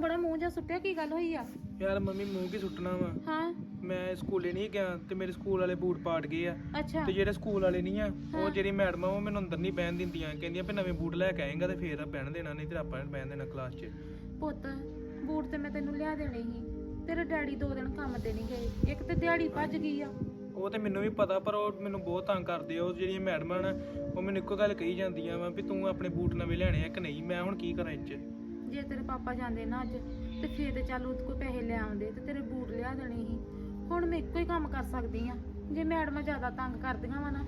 ਤੂੰ ਬੜਾ ਮੂੰਹ ਜਿਹਾ ਸੁੱਟਿਆ ਕੀ ਗੱਲ ਹੋਈ ਆ? ਯਾਰ ਮੰਮੀ ਮੂੰਹ ਕੀ ਸੁੱਟਣਾ ਵਾ? ਹਾਂ। ਮੈਂ ਸਕੂਲੇ ਨਹੀਂ ਗਿਆ ਤੇ ਮੇਰੇ ਸਕੂਲ ਵਾਲੇ ਬੂਟ ਪਾੜ ਗਏ ਆ। ਅੱਛਾ। ਤੇ ਜਿਹੜੇ ਸਕੂਲ ਵਾਲੇ ਨਹੀਂ ਆ ਉਹ ਜਿਹੜੀ ਮੈਡਮ ਆ ਉਹ ਮੈਨੂੰ ਅੰਦਰ ਨਹੀਂ ਬਹਿਣ ਦਿੰਦੀਆਂ। ਕਹਿੰਦੀਆਂ ਵੀ ਨਵੇਂ ਬੂਟ ਲੈ ਕੇ ਆਏਗਾ ਤੇ ਫੇਰ ਬਹਿਣ ਦੇਣਾ ਨਹੀਂ ਤੇ ਆਪਾਂ ਬਹਿਣ ਦੇਣਾ ਕਲਾਸ 'ਚ। ਪੁੱਤ ਬੂਟ ਤੇ ਮੈਂ ਤੈਨੂੰ ਲਿਆ ਦੇਣੇ ਸੀ। ਤੇਰੇ ਡੈਡੀ ਦੋ ਦਿਨ ਕੰਮ ਤੇ ਨਹੀਂ ਗਏ। ਇੱਕ ਤੇ ਦਿਹਾੜੀ ਭੱਜ ਗਈ ਆ। ਉਹ ਤੇ ਮੈਨੂੰ ਵੀ ਪਤਾ ਪਰ ਉਹ ਮੈਨੂੰ ਬਹੁਤ ਤੰਗ ਕਰਦੇ ਆ। ਉਹ ਜਿਹੜੀਆਂ ਮੈਡਮਾਂ ਨਾ ਉਹ ਮੈਨੂੰ ਇੱਕੋ ਗੱਲ ਕਹੀ ਜਾਂਦੀਆਂ ਵਾ ਵੀ ਤੂੰ ਆਪਣੇ ਬੂਟ ਨਵੇਂ ਲੈਣੇ ਆ ਕਿ ਨਹੀਂ? ਮੈਂ ਹੁਣ ਕੀ ਕਰਾਂ 'ਚ ਜੇ ਤੇਰੇ ਪਾਪਾ ਜਾਂਦੇ ਨਾ ਅੱਜ ਤੇ ਫੇਰ ਤੇ ਚੱਲ ਉਹਦੇ ਕੋਲ ਪੈਸੇ ਲੈ ਆਉਂਦੇ ਤੇ ਤੇਰੇ ਬੂਟ ਲਿਆ ਦੇਣੇ ਸੀ। ਹੁਣ ਮੈਂ ਇੱਕੋ ਹੀ ਕੰਮ ਕਰ ਸਕਦੀ ਆ ਜੇ ਮੈਡਮਾਂ ਜ਼ਿਆਦਾ ਤੰਗ ਕਰਦੀਆਂ ਵਾ ਨਾ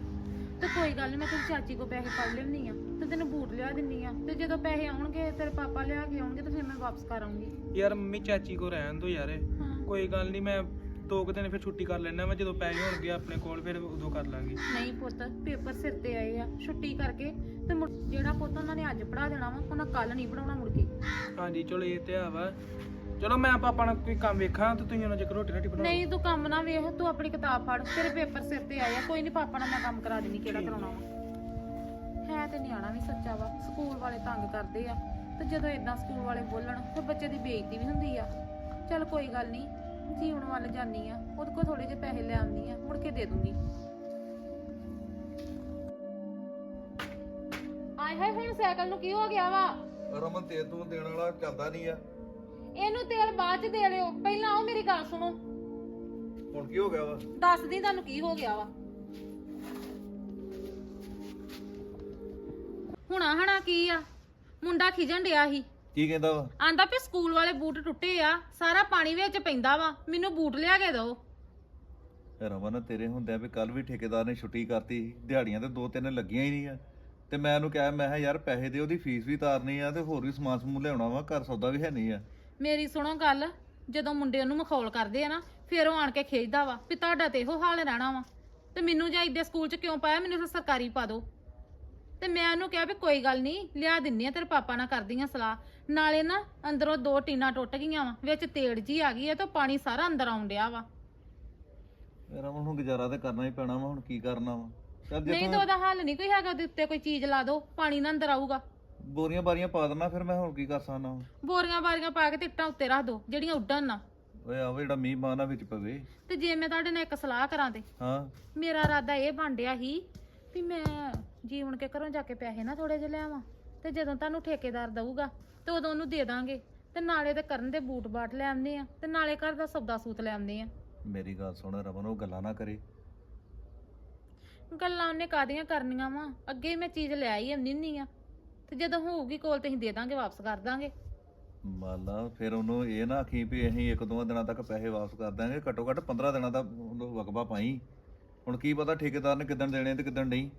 ਤੇ ਕੋਈ ਗੱਲ ਨਹੀਂ ਮੈਂ ਤੇਰੀ ਚਾਚੀ ਕੋ ਪੈਸੇ ਫੜ ਲੈਣੀ ਆ ਤੇ ਤੈਨੂੰ ਬੂਟ ਲਿਆ ਦਿੰਨੀ ਆ ਤੇ ਜਦੋਂ ਪੈਸੇ ਆਉਣਗੇ ਤੇਰੇ ਪਾਪਾ ਲਿਆ ਕੇ ਆਉਣਗੇ ਤੇ ਫਿਰ ਮੈਂ ਵਾਪਸ ਕਰ ਆਉਂਗੀ। ਯਾਰ ਮੰਮੀ ਚਾਚੀ ਕੋ ਰਹਿਣ ਦੋ ਯਾਰ। ਹਾਂ। ਕੋਈ ਗੱਲ ਨਹੀਂ ਮੈਂ ਦੋ ਕੁ ਦਿਨ ਫਿਰ ਛੁੱਟੀ ਕਰ ਲੈਣਾ ਵਾ ਜਦੋਂ ਪੈਸੇ ਹੋਣਗੇ ਆਪਣੇ ਕੋਲ ਫਿਰ ਉਦੋਂ ਕਰ ਲਾਂਗੇ। ਨਹੀਂ ਪੁੱਤ ਪੇਪਰ ਸਿਰ ਤੇ ਆਏ ਆ ਛੁੱਟੀ ਕਰਕੇ ਤੇ ਮੁੜ- ਜਿਹੜਾ ਪੁੱਤ ਉਹਨਾਂ ਨੇ ਅੱਜ ਪੜਾ ਦੇਣਾ ਵਾ ਉਹਨਾਂ ਕੱਲ ਨਹੀਂ ਪੜਾਉਣਾ ਮੁੜ ਕੇ। ਹਾਂਜੀ ਚਲੋ ਇਹ ਤੇ ਆ ਵਾ। ਚਲੋ ਮੈਂ ਪਾਪਾ ਨਾਲ ਕੋਈ ਕੰਮ ਵੇਖਾਂ ਤੇ ਤੁਸੀਂ ਉਹਨਾਂ ਚ ਰੋਟੀ ਰਾਟੀ ਬਣਾਓ। ਨਹੀਂ ਤੂੰ ਕੰਮ ਨਾ ਵੇਖ ਤੂੰ ਆਪਣੀ ਕਿਤਾਬ ਫੜ ਤੇਰੇ ਪੇਪਰ ਸਿਰ ਤੇ ਆਏ ਆ ਕੋਈ ਨਹੀਂ ਪਾਪਾ ਨਾਲ ਮੈਂ ਕੰਮ ਕਰਾ ਦੇਣੀ ਕਿਹੜਾ ਠੀਕ। ਕਰਾਉਣਾ ਵਾ। ਹੈ ਤੇ ਨਿਆਣਾ ਵੀ ਸੱਚਾ ਵਾ ਸਕੂਲ ਵਾਲੇ ਤੰਗ ਕਰਦੇ ਆ ਤੇ ਜਦੋਂ ਇਦਾਂ ਸਕੂਲ ਵਾਲੇ ਬੋਲਣ ਫਿਰ ਬੱਚੇ ਦੀ ਬੇਇੱਜ਼ਤੀ ਵੀ ਹੁੰਦੀ ਆ। ਚੱਲ ਕੋਈ ਗੱਲ ਨਹੀਂ ਜੀਵਨ ਵੱਲ ਜਾਨੀ ਆ। ਉਹਦੇ ਕੋਲ ਥੋੜੇ ਜਿਹੇ ਪੈਸੇ ਲੈ ਆਉਂਦੀ ਆ। ਮੁੜ ਕੇ ਦੇ ਦੂੰਗੀ। ਆਏ ਹਾਏ ਹੁਣ ਸਾਈਕਲ ਨੂੰ ਕੀ ਹੋ ਗਿਆ ਵਾ? ਰਮਨ ਤੇ ਤੂੰ ਦੇਣ ਵਾਲਾ ਚੱਲਦਾ ਨਹੀਂ ਆ। ਇਹਨੂੰ ਤੇਲ ਬਾਅਦ ਚ ਦੇ ਲਿਓ। ਪਹਿਲਾਂ ਆਓ ਮੇਰੀ ਗੱਲ ਸੁਣੋ। ਹੁਣ ਕੀ ਹੋ ਗਿਆ ਵਾ? ਦੱਸਦੀ ਤੁਹਾਨੂੰ ਕੀ ਹੋ ਗਿਆ ਵਾ। ਹੁਣਾ ਹਣਾ ਕੀ ਆ? ਮੁੰਡਾ ਖਿਜਣ ਡਿਆ ਸੀ। ਕੀ ਕਹਿੰਦਾ ਵਾ? ਆਂਦਾ ਵੀ ਸਕੂਲ ਵਾਲੇ ਬੂਟ ਟੁੱਟੇ ਆ ਸਾਰਾ ਪਾਣੀ ਵਿੱਚ ਪੈਂਦਾ ਵਾ ਮੈਨੂੰ ਬੂਟ ਲਿਆ ਕੇ ਦਿਓ। ਰਮਨ ਤੇਰੇ ਹੁੰਦਿਆਂ ਵੀ ਕੱਲ ਵੀ ਠੇਕੇਦਾਰ ਨੇ ਛੁੱਟੀ ਕਰਤੀ। ਦਿਹਾੜੀਆਂ ਤੇ ਦੋ ਤਿੰਨ ਲੱਗੀਆਂ ਹੀ ਨਹੀਂ ਆ। ਤੇ ਮੈਂ ਉਹਨੂੰ ਕਿਹਾ ਮੈਂ ਕਿਹਾ ਯਾਰ ਪੈਸੇ ਦੇ ਉਹਦੀ ਫੀਸ ਵੀ ਤਾਰਨੀ ਆ ਤੇ ਹੋਰ ਵੀ ਸਮਾਨ ਸਮੂਨ ਲਿਆਉਣਾ ਵਾ ਘਰ ਸੌਦਾ ਵੀ ਹੈ ਨਹੀਂ ਆ। ਮੇਰੀ ਸੁਣੋ ਗੱਲ ਜਦੋਂ ਮੁੰਡੇ ਉਹਨੂੰ ਮਖੌਲ ਕਰਦੇ ਆ ਨਾ ਫਿਰ ਉਹ ਆਣ ਕੇ ਖੇਜਦਾ ਵਾ ਵੀ ਤੁਹਾਡਾ ਤੇ ਇਹੋ ਹਾਲ ਰਹਿਣਾ ਵਾ। ਤੇ ਮੈਨੂੰ ਜਾਂ ਇੱਦੇ ਸਕੂਲ 'ਚ ਕਿਉਂ ਪਾਇਆ ਮੈਨੂੰ ਤਾਂ ਸਰਕਾਰੀ ਪਾ ਦਿਓ। ਤੇ ਮੈਂ ਉਹਨੂੰ ਕਿਹਾ ਵੀ ਕੋਈ ਗੱਲ ਨਹੀਂ ਲਿਆ ਦਿੰਨੀ ਆ ਤੇਰੇ ਪਾਪਾ ਨਾਲ ਕਰਦੀਆਂ ਸਲਾਹ। ਨਾਲੇ ਨਾ ਅੰਦਰੋਂ ਦੋ ਟੀਨਾਂ ਟੁੱਟ ਗਈਆਂ ਵਾ ਵਿੱਚ ਤੇੜ ਜੀ ਆ ਗਈ ਹੈ ਤੇ ਪਾਣੀ ਸਾਰਾ ਅੰਦਰ ਆਉਣ ਡਿਆ ਵਾ। ਰਮਨ ਹੁਣ ਗੁਜ਼ਾਰਾ ਤੇ ਕਰਨਾ ਹੀ ਪੈਣਾ ਵਾ ਹੁਣ ਕੀ ਕਰਨਾ ਵਾ। ਚੱਲ ਜੇ ਨਹੀਂ ਤਾਂ ਉਹਦਾ ਹੱਲ ਨਹੀਂ ਕੋਈ ਹੈਗਾ ਉਹਦੇ ਉੱਤੇ ਕੋਈ ਚੀਜ਼ ਲਾ ਦਿਓ ਪਾਣੀ ਨਾ ਅੰਦਰ ਆਊਗਾ। ਬੋਰੀਆਂ ਬਾਰੀਆਂ ਪਾ ਦੇਣਾ ਫਿਰ ਮੈਂ ਹੁਣ ਕੀ ਕਰ ਸਕਦਾ ਵਾਂ? ਬੋਰੀਆਂ ਬਾਰੀਆਂ ਪਾ ਕੇ ਤੇ ਇੱਟਾਂ ਉੱਤੇ ਰੱਖ ਦਿਓ ਜਿਹੜੀਆਂ ਉੱਡਣ ਨਾ। ਓਏ ਆਵੇ ਜਿਹੜਾ ਮੀਂਹ ਮਾਨਾ ਵਿੱਚ ਪਵੇ। ਤੇ ਜੇ ਮੈਂ ਤੁਹਾਡੇ ਨਾਲ ਇੱਕ ਸਲਾਹ ਕਰਾਂ ਤੇ ਹਾਂ। ਮੇਰਾ ਇਰਾਦਾ ਇਹ ਬਣ ਡਿਆ ਸੀ ਵੀ ਮੈਂ ਜੀਵਨ ਕੇ ਘਰੋਂ ਜਾ ਕੇ ਪੈਸੇ ਨਾ ਥੋੜੇ ਜਿਹੇ ਲਿਆਵਾਂ ਤੇ ਜਦੋਂ ਤੁਹਾਨੂੰ ਠੇਕੇਦਾਰ ਦਊਗਾ ਤੇ ਉਦੋਂ ਉਹਨੂੰ ਦੇ ਦਾਂਗੇ। ਤੇ ਨਾਲੇ ਤੇ ਕਰਨ ਦੇ ਬੂਟ ਬਾਟ ਲੈ ਆਉਂਦੇ ਆ ਤੇ ਨਾਲੇ ਘਰ ਦਾ ਸੌਦਾ ਸੂਤ ਲੈ ਆਉਂਦੇ ਆ। ਮੇਰੀ ਗੱਲ ਸੁਣ ਰਮਨ ਉਹ ਗੱਲਾਂ ਨਾ ਕਰੇ। ਗੱਲਾਂ ਉਹਨੇ ਕਾਦੀਆਂ ਕਰਨੀਆਂ ਵਾ? ਅੱਗੇ ਹੀ ਮੈਂ ਚੀਜ਼ ਲੈ ਆਈ ਆਉਂਦੀ ਹੁੰਦੀ ਆ। ਤੇ ਜਦੋਂ ਹੋਊਗੀ ਕੋਲ ਤੇ ਅਸੀਂ ਦੇ ਦਾਂਗੇ ਵਾਪਸ ਕਰ ਦਾਂਗੇ। ਮਾਲਾ ਫਿਰ ਉਹਨੂੰ ਇਹ ਨਾ ਆਖੀ ਵੀ ਅਸੀਂ ਇੱਕ ਦੋ ਦਿਨਾਂ ਤੱਕ ਪੈਸੇ ਵਾਪਸ ਕਰ ਦਾਂਗੇ ਘੱਟੋ ਘੱਟ 15 ਦਿਨਾਂ ਦਾ ਉਹਨੂੰ ਵਕਬਾ ਪਾਈ। ਹੁਣ ਕੀ ਪਤਾ ਠੇਕੇਦਾਰ ਨੇ ਕਿਦਣ ਦੇਣੇ ਤੇ ਕਿਦਣ ਨਹੀਂ।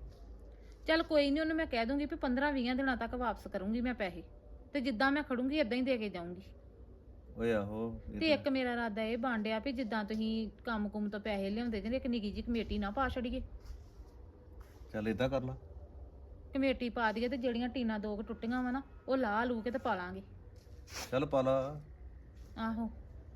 ਚੱਲ ਕੋਈ ਨਹੀਂ ਉਹਨੂੰ ਮੈਂ ਕਹਿ ਦੂੰਗੀ ਵੀ 15-20 ਦਿਨਾਂ ਤੱਕ ਵਾਪਸ ਕਰੂੰਗੀ ਮੈਂ ਪੈਸੇ। ਤੇ ਜਿੱਦਾਂ ਮੈਂ ਖੜੂੰਗੀ ਇਦਾਂ ਹੀ ਦੇ ਕੇ ਜਾਊਂਗੀ। ਓਏ ਆਹੋ ਇਹ ਤੇ ਇੱਕ ਮੇਰਾ ਇਰਾਦਾ ਇਹ ਬਣ ਡਿਆ ਵੀ ਜਿੱਦਾਂ ਤੁਸੀਂ ਕੰਮ ਕੁਮ ਤੋਂ ਪੈਸੇ ਲਿਆਉਂਦੇ ਜੇ ਇੱਕ ਨਿੱਕੀ ਜੀ ਕਮੇਟੀ ਨਾ ਪਾ ਛੜੀਏ। ਚੱਲ ਏਦਾਂ ਕਰ ਲਾ। ਕਮੇਟੀ ਪਾ ਦਈਏ ਤੇ ਜਿਹੜੀਆਂ ਟੀਨਾਂ ਦੋ ਕੁ ਟੁੱਟੀਆਂ ਵਾ ਨਾ ਉਹ ਲਾ ਲੂ ਕੇ ਤੇ ਪਾ ਲਾਂਗੇ। ਚੱਲ ਪਾ ਲਾ। ਆਹੋ।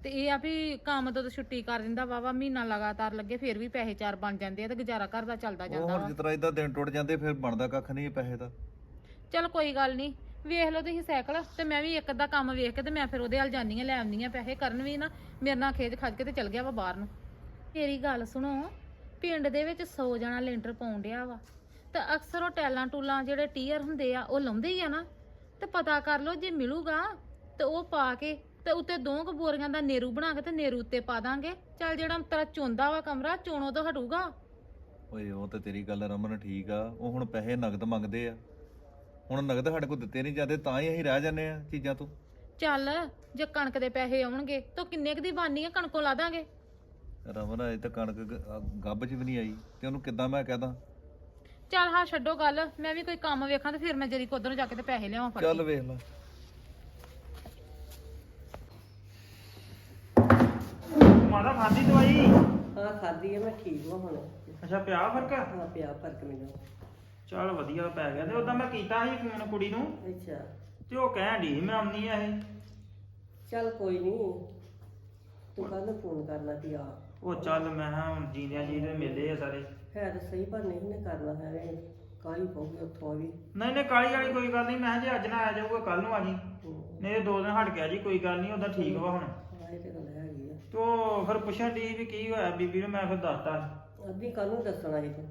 ਤੇ ਇਹ ਆ ਵੀ ਕੰਮ ਤੋਂ ਤਾਂ ਛੁੱਟੀ ਕਰ ਦਿੰਦਾ ਵਾਵਾ ਮਹੀਨਾ ਲਗਾਤਾਰ ਲੱਗੇ ਫਿਰ ਵੀ ਪੈਸੇ ਚਾਰ ਬਣ ਜਾਂਦੇ ਆ ਤੇ ਗੁਜ਼ਾਰਾ ਘਰ ਦਾ ਚੱਲਦਾ ਉਹ ਜਾਂਦਾ ਹੁਣ ਵਾ। ਜਿਸ ਤਰ੍ਹਾਂ ਇਦਾਂ ਦਿਨ ਟੁੱਟ ਜਾਂਦੇ ਫਿਰ ਬਣਦਾ ਕੱਖ ਨਹੀਂ ਪੈਸੇ ਦਾ। ਚਲ ਕੋਈ ਗੱਲ ਨਹੀਂ ਵੇਖ ਲਓ ਤੁਸੀਂ ਸਾਈਕਲ ਤੇ ਮੈਂ ਵੀ ਇੱਕ ਅੱਧਾ ਕੰਮ ਵੇਖ ਕੇ ਤੇ ਮੈਂ ਫਿਰ ਉਹਦੇ ਹਾਲ ਜਾਂਦੀ ਆ ਲੈ ਆਉਂਦੀ ਆ ਪੈਸੇ ਕਰਨ ਵੀ ਨਾ ਮੇਰੇ ਨਾਲ ਖੇਜ ਖੱਜ ਕੇ ਤੇ ਚਲ ਗਿਆ ਵਾ ਬਾਹਰ ਨੂੰ। ਤੇਰੀ ਗੱਲ ਸੁਣੋ ਪਿੰਡ ਦੇ ਵਿੱਚ 100 ਜਣਾ ਲੈਂਟਰ ਪਾਉਣ ਡਿਆ ਵਾ ਤੇ ਅਕਸਰ ਉਹ ਟੈਲਾਂ ਟੂਲਾਂ ਜਿਹੜੇ ਟੀਅਰ ਹੁੰਦੇ ਆ ਉਹ ਲਾਉਂਦੇ ਹੀ ਆ ਨਾ ਤੇ ਪਤਾ ਕਰ ਲਓ ਜੇ ਮਿਲੂਗਾ ਤੇ ਉਹ ਪਾ ਕੇ ਤੇ ਉੱਤੇ ਦੋ ਕੁ ਬੋਰੀਆਂ ਦਾ ਨੇਰੂ ਬਣਾ ਕੇ ਤੇ ਨੇਰੂ ਉੱਤੇ ਪਾ ਦਾਂਗੇ। ਚੱਲ ਜਿਹੜਾ ਤੇਰਾ ਚੋਂਦਾ ਵਾ ਕਮਰਾ ਚੋਣੋਂ ਤੋਂ ਹਟੂਗਾ। ਓਏ ਉਹ ਤੇ ਤੇਰੀ ਗੱਲ ਰਮਨ ਠੀਕ ਆ। ਉਹ ਹੁਣ ਪੈਸੇ ਨਗਦ ਮੰਗਦੇ ਆ। ਹੁਣ ਨਗਦ ਸਾਡੇ ਕੋਲ ਦਿੱਤੇ ਨਹੀਂ ਜਾਂਦੇ ਤਾਂ ਹੀ ਅਸੀਂ ਰਹਿ ਜਾਂਦੇ ਆ ਚੀਜ਼ਾਂ ਤੋਂ। ਚੱਲ ਜੇ ਕਣਕ ਦੇ ਪੈਸੇ ਆਉਣਗੇ ਤਾਂ ਕਿੰਨੇ ਕੁ ਦੀ ਬਾਨੀ ਆ? ਕਣਕੋਂ ਲਾ ਦਾਂਗੇ। ਰਮਨ ਅਜੇ ਤੱਕ ਕਣਕ ਗ- ਅ, ਗੱਭ 'ਚ ਵੀ ਨਹੀਂ ਆਈ। ਤੇ ਉਹਨੂੰ ਕਿੱਦਾਂ ਮੈਂ ਕਹਦਾ ਚੱਲ ਹਾਂ ਛੱਡੋ ਗੱਲ। ਮੈਂ ਵੀ ਕੋਈ ਕੰਮ ਵੇਖਾਂ ਤੇ ਫਿਰ ਮੈਂ ਜਰੀ ਕੋਧਰੋਂ ਜਾ ਕੇ ਤੇ ਪੈਸੇ ਲਿਆਵਾਂ ਫੜ ਚੱਲ ਕੇ ਵੇਖ ਲੈ। ਮਾਦਾ ਖਾਦੀ ਦਵਾਈ? ਹਾਂ ਖਾਦੀ ਹੈ ਮੈਂ ਠੀਕ ਹਾਂ ਹੁਣ। ਅੱਛਾ ਪਿਆ ਫ਼ਰਕ? ਹਾਂ ਪਿਆ ਫ਼ਰਕ ਮੈਨੂੰ। ਚਲ ਵਧੀਆ ਪੈ ਗਿਆ ਤੇ ਉਦਾਂ ਮੈਂ ਕੀਤਾ ਸੀ ਫੋਨ ਕੁੜੀ ਨੂੰ। ਅੱਛਾ। ਤੇ ਉਹ ਕਹਿਣ ਦੀ ਮੈਂ ਆਉਣੀ ਆ ਇਹ। ਚੱਲ ਕੋਈ ਨਹੀਂ ਤੂੰ ਕੱਲ ਫੋਨ ਕਰਨਾ ਸੀ ਆ। ਉਹ ਚੱਲ ਮੈਂ ਹਾਂ ਹੁਣ ਜੀਂਦਿਆਂ ਜੀ ਦੇ ਮੇਲੇ ਆ ਸਾਰੇ। ਹੈ ਤਾਂ ਸਹੀ ਪਰ ਨਹੀਂ ਨੇ ਕਰਨਾ ਹੈ ਕਾਹਲੀ ਪਊਗੀ ਉੱਥੋਂ ਵੀ। ਨਹੀਂ ਨਹੀਂ ਕਾਲੀ ਵਾਲੀ ਕੋਈ ਗੱਲ ਨਹੀਂ ਮੈਂ ਜੇ ਅੱਜ ਨਾ ਆ ਜਾਊਗਾ ਕੱਲ ਨੂੰ ਆ ਜੀ। ਨਹੀਂ ਤੇ ਦੋ ਦਿਨ ਹਟ ਗਿਆ ਜੀ ਕੋਈ ਗੱਲ ਨਹੀਂ ਉਹਦਾ ਠੀਕ ਵਾ ਹੁਣ। ਹਾਂ ਇਹ ਤੇ ਗੱਲ ਤੋ ਫਿਰ ਪੁੱਛਣ ਦੀ ਵੀ ਕੀ ਹੋਇਆ ਬੀਬੀ ਨੂੰ ਮੈਂ ਫਿਰ ਦੱਸਤਾ। ਅੱਧੀ ਕਾਹਨੂੰ ਦੱਸਣਾ ਇਹ ਤੂੰ?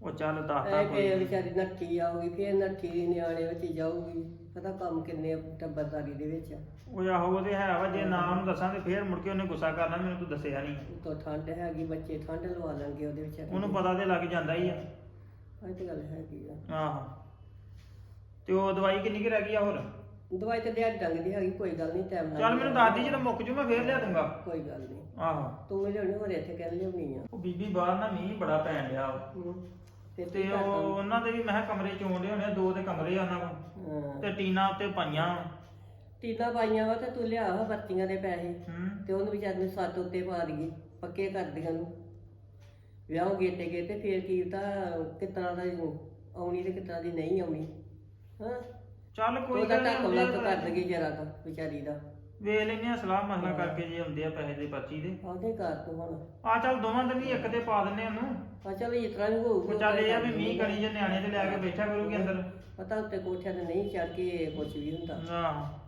ਉਹ ਚੱਲ ਦੱਸਤਾ ਐ ਕੋਈ ਨੀ। ਵਿਚਾਰੀ ਨੱਠੀ ਆਊਗੀ ਫੇਰ ਨੱਠੀ ਦੀ ਨਿਆਣੇ ਵਿੱਚ ਜਾਊਗੀ। ਪਤਾ ਕੰਮ ਕਿੰਨੇ ਆ ਟੱਬਰਦਾਰੀ ਦੇ ਵਿੱਚ। ਉਹ ਆਹੋ ਉਹਦੇ ਹੈ ਵਾ ਜੇ ਨਾ ਉਹਨੂੰ ਦੱਸਾਂ ਤੇ ਫੇਰ ਮੁੜ ਕੇ ਉਹਨੇ ਗੁੱਸਾ ਕਰਨਾ ਮੈਨੂੰ ਤੂੰ ਦੱਸਿਆ ਨਹੀਂ ਉਤੋਂ ਠੰਡ ਹੈਗੀ ਬੱਚੇ ਠੰਡ ਲਵਾ ਲੈਣਗੇ ਉਹਦੇ ਵਿੱਚ। ਉਹਨੂੰ ਪਤਾ ਤੇ ਲੱਗ ਜਾਂਦਾ ਹੀ ਆ। ਇਹ ਤੇ ਗੱਲ ਹੈਗੀ ਆ। ਆਹੋ। ਤੇ ਉਹ ਦਵਾਈ ਕਿੰਨੀ ਕੁ ਰਹਿ ਗਈ ਆ ਹੋਰ? ਦਵਾਈ ਤੇ ਦਿਹਾੜੀ ਡੰਗ ਦੀ ਹੈਗੀ ਕੋਈ ਗੱਲ ਨਹੀਂ ਟਾਈਮ ਨਾਲ ਚੱਲ ਮੈਨੂੰ ਦੱਸ ਦੀ ਜਦੋਂ ਮੁੱਕ ਜੂ ਮੈਂ ਫੇਰ ਲਿਆ ਦੂੰਗਾ। ਕੋਈ ਗੱਲ ਨਹੀਂ। ਆਹੋ। ਤੂੰ ਵੀ ਲਿਆਉਣੀ ਹੋਰ ਇੱਥੇ ਕਹਿ ਲਿਆਉਣੀ ਆ? ਉਹ ਬੀਬੀ ਬਾਹਰ ਨਾ ਮੀਂਹ ਬੜਾ ਪੈਣ ਡਿਆ। ਵਾ। ਹੂੰ। ਫਿਰ ਤੇ ਉਹ? ਉਹਨਾਂ ਦੇ ਵੀ ਮੈਂ ਕਿਹਾ ਕਮਰੇ ਚੋਂਦੇ ਹੋਣੇ ਆ, ਦੋ ਤੇ ਕਮਰੇ ਆ ਉਹਨਾਂ ਕੋਲ। ਹਾਂ। ਤੇ ਟੀਨਾ ਉੱਤੇ ਪਾਈਆਂ। ਟੀਨਾ ਪਾਈਆਂ ਵਾ ਤੇ ਤੂੰ ਲਿਆ ਵਾ ਬੱਤੀਆਂ ਦੇ ਪੈਸੇ। ਹੂੰ। ਤੇ ਉਹਨੂੰ ਵਿਚਾਰ ਨੂੰ ਸੱਤ ਉੱਤੇ ਪਾ ਦਈਏ ਪੱਕੇ ਕਰ ਦੀਆਂ ਨੂੰ ਵਿਆਹ ਗੇਟੇ ਗਏ ਤੇ ਫੇਰ ਕੀ ਤਾਂ ਕਿਤਨਾ ਦਾ ਆਉਣੀ ਤੇ ਕਿਤਨਾ ਦੀ ਨਹੀਂ ਆਉਣੀ। ਹਾਂ। ਚੱਲ ਕੋਈ ਉਹਦਾ ਗੱਲ ਨੀ, ਕੋਲਾ ਕਰ ਦਈਏ ਜਰਾ ਤਾਂ ਵਿਚਾਰੀ ਦਾ। ਵੇਖ ਲੈਨੇ ਆ ਸਲਾਹ ਮਸਲਾ ਕਰਕੇ ਜੇ ਆਉਂਦੇ ਆ ਪੈਸੇ ਦੇ ਪਰਚੀ ਦੇ। ਆਦੇ ਕਰ ਤੂੰ ਹੁਣ। ਆ ਚੱਲ ਦੋਵਾਂ ਦੇ ਵੀ ਇੱਕ ਤੇ ਪਾ ਦਿੰਨੇ ਆ ਉਹਨੂੰ। ਆ ਚਲ ਇਸ ਤਰ੍ਹਾਂ ਵੀ ਹੋਊਗਾ ਉਹ ਚੱਲ ਇਹ ਆ ਵੀ ਮੀਂਹ ਕਣੀ ਜੇ ਨਿਆਣੇ ਤੇ ਲੈ ਕੇ ਬੈਠਾ ਕਰੂਗੀ ਅੰਦਰ। ਪਤਾ ਉੱਤੇ ਕੋਠਿਆਂ ਤੇ ਨਹੀਂ ਚੜ ਕੇ ਕੁਝ ਵੀ ਹੁੰਦਾ। ਆਹ।